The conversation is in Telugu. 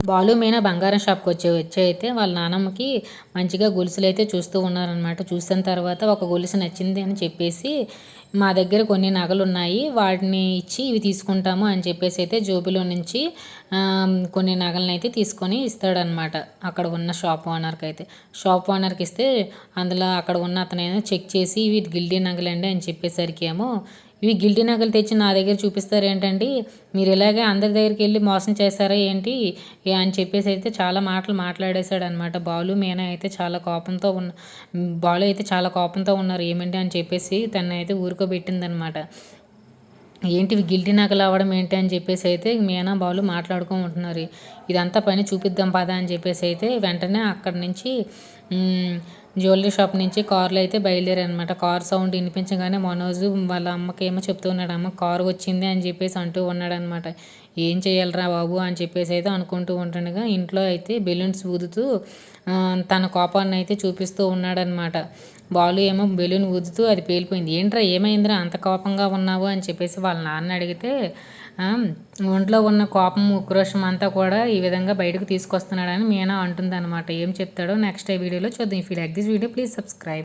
బాలు మీనా బంగారం షాప్కి వచ్చే వచ్చి అయితే వాళ్ళ నానమ్మకి మంచిగా గొలుసులు అయితే చూస్తూ ఉన్నారనమాట చూసిన తర్వాత ఒక గొలుసు నచ్చింది అని చెప్పేసి మా దగ్గర కొన్ని నగలు ఉన్నాయి వాటిని ఇచ్చి ఇవి తీసుకుంటాము అని చెప్పేసి అయితే జోబిలో నుంచి కొన్ని నగలను అయితే తీసుకొని ఇస్తాడనమాట అక్కడ ఉన్న షాప్ ఓనర్కి అయితే. షాప్ ఓనర్కి ఇస్తే అందులో అక్కడ ఉన్న అతను చెక్ చేసి ఇవి గిల్డీ నగలండి అని చెప్పేసరికి ఏమో ఇవి గిల్టీ నగలు తెచ్చి నా దగ్గర చూపిస్తారు ఏంటండి? మీరు ఇలాగే అందరి దగ్గరికి వెళ్ళి మోసం చేస్తారా ఏంటి? అని చెప్పేసి అయితే చాలా మాటలు మాట్లాడేశాడు అనమాట బాలు మీనా అయితే చాలా కోపంతో ఉన్న బాలు అయితే చాలా కోపంతో ఉన్నారు. ఏమంటే అని చెప్పేసి తను అయితే ఊరుకోబెట్టిందనమాట ఏంటి గిల్టీ నగలు అవ్వడం ఏంటి అని చెప్పేసి అయితే మీనా బాలు మాట్లాడుకుంటున్నారు ఇదంతా పని చూపిద్దాం పదా అని చెప్పేసి అయితే వెంటనే అక్కడి నుంచి జ్యువెలరీ షాప్ నుంచి కార్లో అయితే బయలుదేరారనమాట కార్ సౌండ్ వినిపించగానే మనోజ్ వాళ్ళ అమ్మకి ఏమో చెప్తూ ఉన్నాడు అమ్మ కారు వచ్చింది అని చెప్పేసి అంటూ ఉన్నాడనమాట ఏం చేయాలరా బాబు? అని చెప్పేసి అయితే అనుకుంటూ ఉంటుండగా ఇంట్లో అయితే బెలూన్స్ ఊదుతూ తన కోపాన్ని అయితే చూపిస్తూ ఉన్నాడనమాట బాలు ఏమో బెలూన్ ఊదుతూ అది పేలిపోయింది. ఏంట్రా ఏమైందిరా? అంత కోపంగా ఉన్నావు? అని చెప్పేసి వాళ్ళ నాన్న అడిగితే ఒంట్లో ఉన్న కోపం ఉక్రోషం అంతా కూడా ఈ విధంగా బయటకు తీసుకొస్తున్నాడని మీనా అంటుందన్నమాట. ఏం చెప్తాడో నెక్స్ట్ వీడియోలో చూద్దాం. If you like this video please subscribe.